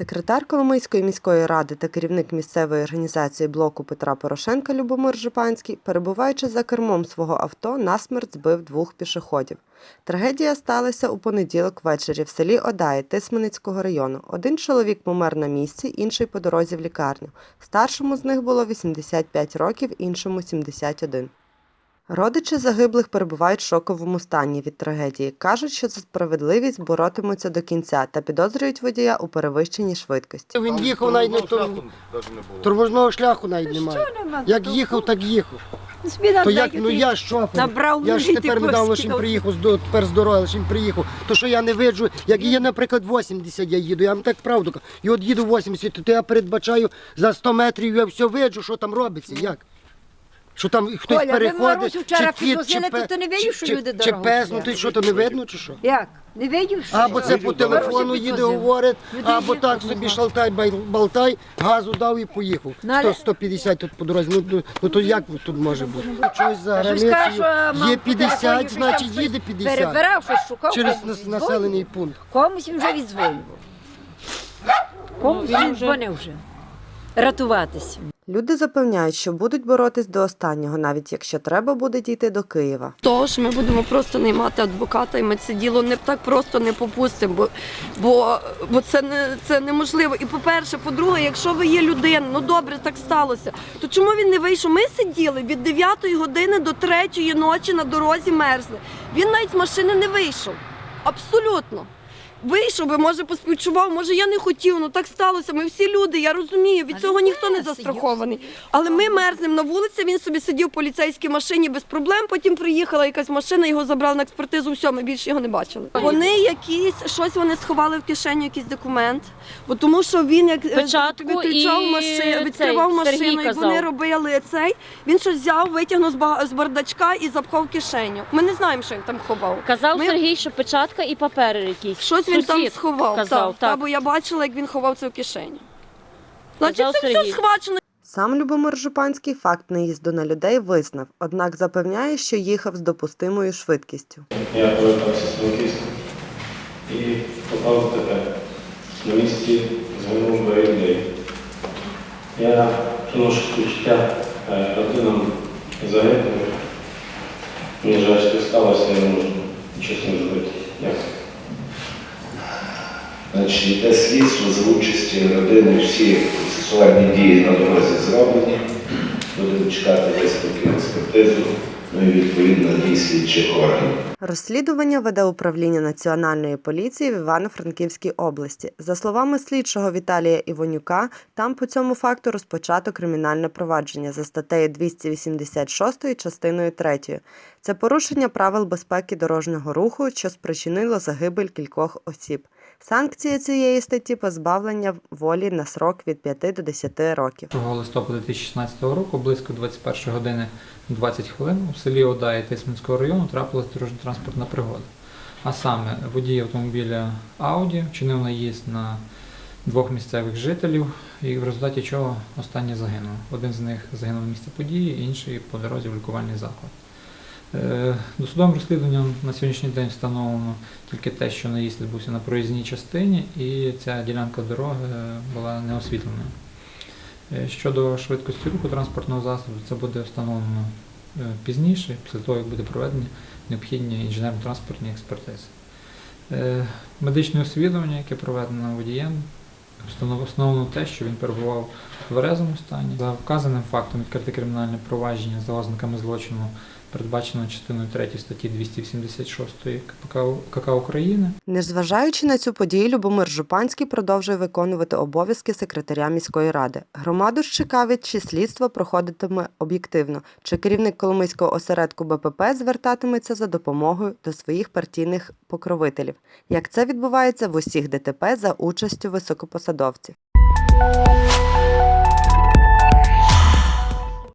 Секретар Коломийської міської ради та керівник місцевої організації блоку Петра Порошенка Любомир Жупанський, перебуваючи за кермом свого авто, насмерть збив двох пішоходів. Трагедія сталася у понеділок ввечері в селі Одаї Тисменицького району. Один чоловік помер на місці, інший по дорозі в лікарню. Старшому з них було 85 років, іншому 71. Родичі загиблих перебувають в шоковому стані від трагедії. Кажуть, що за справедливість боротимуться до кінця та підозрюють водія у перевищенні швидкості. Він їхав навіть не то, тормозного шляху навіть немає. Як їхав, так їхав. То як, ну я що? Я ж тепер недавно пустив. приїхав, з- тепер з дороги лише приїхав. То що я не виджу, як є, наприклад, 80 я їду, я вам так правду кажу. І от їду 80, то я передбачаю за 100 метрів, я все виджу, що там робиться, як. Що там хтось Коля, ви переходить, Марусю вчора чи кіт, чи, підвозили, пе- то ти не видів, що чи, люди чи дорогу пес, ну ти що, то не видно, чи що? Як? Не видів, що? Або це по телефону їде, говорить, Людей або так собі шалтай, бай- болтай, газу дав і поїхав. Ну, але- 100, 150 тут по дорозі. Ну, ну, ну то як тут може бути? Щось за Щось каже, що границею. мав Є по телефоні 50, щось значить їде 50. Перебирав, щось шукав. Через комусь нас- віддзвонював. населений пункт. Комусь він вже віддзвонював. Комусь він дзвонив вже. Рятуватися. Люди запевняють, що будуть боротись до останнього, навіть якщо треба буде дійти до Києва. що ми будемо просто наймати адвоката, і ми це діло не так просто не попустимо, бо, бо, бо це, не, це неможливо. І по-перше, по-друге, якщо ви є людина, ну добре, так сталося, то чому він не вийшов? Ми сиділи від 9 години до 3 ночі на дорозі мерзли. Він навіть з машини не вийшов. Абсолютно. Вийшов би, може, поспівчував, може я не хотів, ну так сталося. Ми всі люди, я розумію, від цього ніхто не застрахований. Але ми мерзнемо на вулиці, він собі сидів в поліцейській машині без проблем. Потім приїхала якась машина, його забрали на експертизу. Все, ми більше його не бачили. Вони якісь щось вони сховали в кишеню, якийсь документ, бо тому що він як е, Печатку відключав і машину, відкривав цей, Сергій машину, і вони робили цей. Він щось взяв, витягнув з ба- з бардачка і запхав в кишеню. Ми не знаємо, що він там ховав. Казав Ми- Сергій, що печатка і папери якісь. Щось він там Сусід сховав. Казав, так, так. Та, бо я бачила, як він ховав це в кишеню. Значить, Казав це Сергій. все схвачено. Сам Любомир Жупанський факт наїзду на людей визнав, однак запевняє, що їхав з допустимою швидкістю. Я повертався з Франківська і попав в ДТП. На місці звернув двоє людей. Я приношу співчуття е, родинам загиблих. Мені жаль, що сталося, я не можу нічого з ним зробити. Дякую. Значить, йде слідство за участі родини, всі процесуальні дії на дорозі зроблені. Будемо чекати висновки експертизу, ну і відповідно дій слідчих органів. Розслідування веде управління Національної поліції в Івано-Франківській області. За словами слідчого Віталія Івонюка, там по цьому факту розпочато кримінальне провадження за статтею 286 частиною 3. Це порушення правил безпеки дорожнього руху, що спричинило загибель кількох осіб. Санкція цієї статті позбавлення волі на срок від 5 до 10 років. 1 листопада 2016 року, близько 21 години 20 хвилин у селі Одаї Тисменського району трапилась дорожньо-транспортна пригода. А саме водій автомобіля Audi вчинив наїзд на двох місцевих жителів, і в результаті чого останній загинув. Один з них загинув на місці події, інший по дорозі в лікувальний заклад. Е, Досудовим розслідуванням на сьогоднішній день встановлено тільки те, що наїзд відбувся на проїзній частині, і ця ділянка дороги е, була не освітленою. Е, Щодо швидкості руху транспортного засобу, це буде встановлено пізніше, після того, як буде проведені необхідні інженерно-транспортні експертизи. Медичне освідування, яке проведено водієм, встановлено те, що він перебував в тверезому стані. За вказаним фактом відкрите кримінальне провадження за ознаками злочину, передбачено частиною 3 статті 286 КПК, КК України. Незважаючи на цю подію, Любомир Жупанський продовжує виконувати обов'язки секретаря міської ради. Громаду ж цікавить, чи слідство проходитиме об'єктивно, чи керівник Коломийського осередку БПП звертатиметься за допомогою до своїх партійних покровителів, як це відбувається в усіх ДТП за участю високопосадовців.